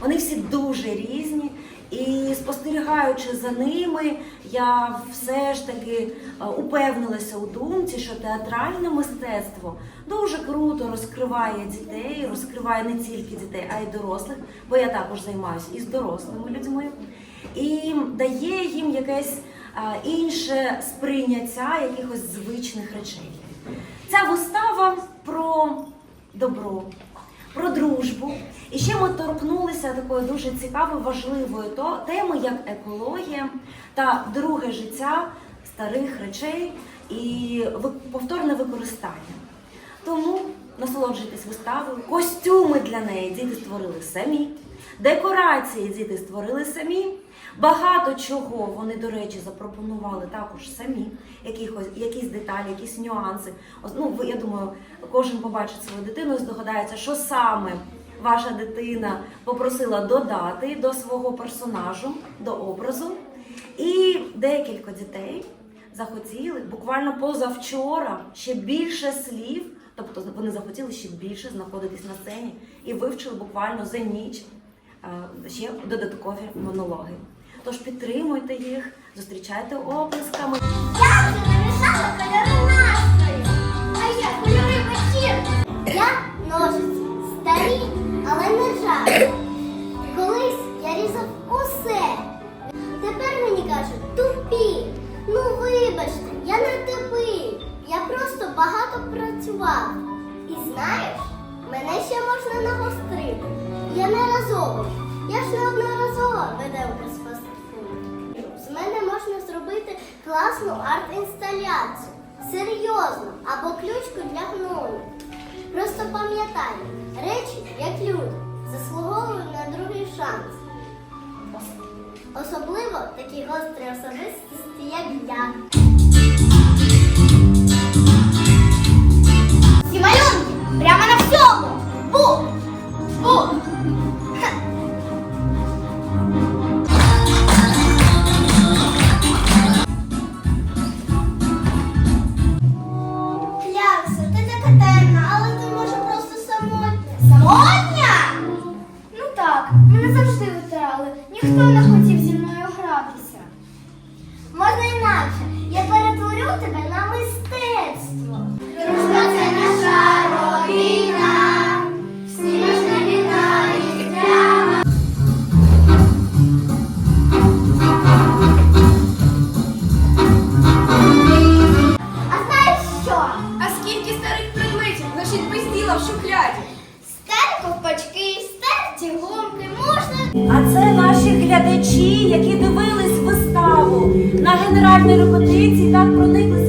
Вони всі дуже різні. І спостерігаючи за ними, я все ж таки е, упевнилася у думці, що театральне мистецтво дуже круто розкриває дітей, розкриває не тільки дітей, а й дорослих, бо я також займаюся із дорослими людьми, і дає їм якесь е, інше сприйняття якихось звичних речей. Ця вистава про добро, про дружбу. І ще ми торкнулися такої дуже цікавої, важливої теми, як екологія та друге життя старих речей і повторне використання. Тому насолоджуйтесь виставою. Костюми для неї діти створили самі. Декорації діти створили самі. Багато чого вони, до речі, запропонували також самі. Якихось, якісь деталі, якісь нюанси. Ну, я думаю, кожен побачить свою дитину і здогадається, що саме ваша дитина попросила додати до свого персонажу, до образу. І декілька дітей захотіли буквально позавчора ще більше слів, тобто вони захотіли ще більше знаходитись на сцені і вивчили буквально за ніч ще додаткові монологи. Тож підтримуйте їх, зустрічайте оплесками. Я намішала кольори настрою. А я кольори вечірки. Я ножиці старі, але не ржаві. Колись я різав усе. Тепер мені кажуть тупі. Ну вибачте, я не тупий. Я просто багато працював. І знаєш, мене ще можна нагострити. Я не разово. Я ж неодноразово видавка з фастфуду. З мене можна зробити класну арт-інсталяцію. Серйозно, або ключку для гному. Просто пам'ятай, речі, як люди, заслуговують на другий шанс. Особливо такі гострі особистості, як я. Ніхто хотів зі мною А це наші глядачі, які дивились виставу. На генеральній репетиції, так проникли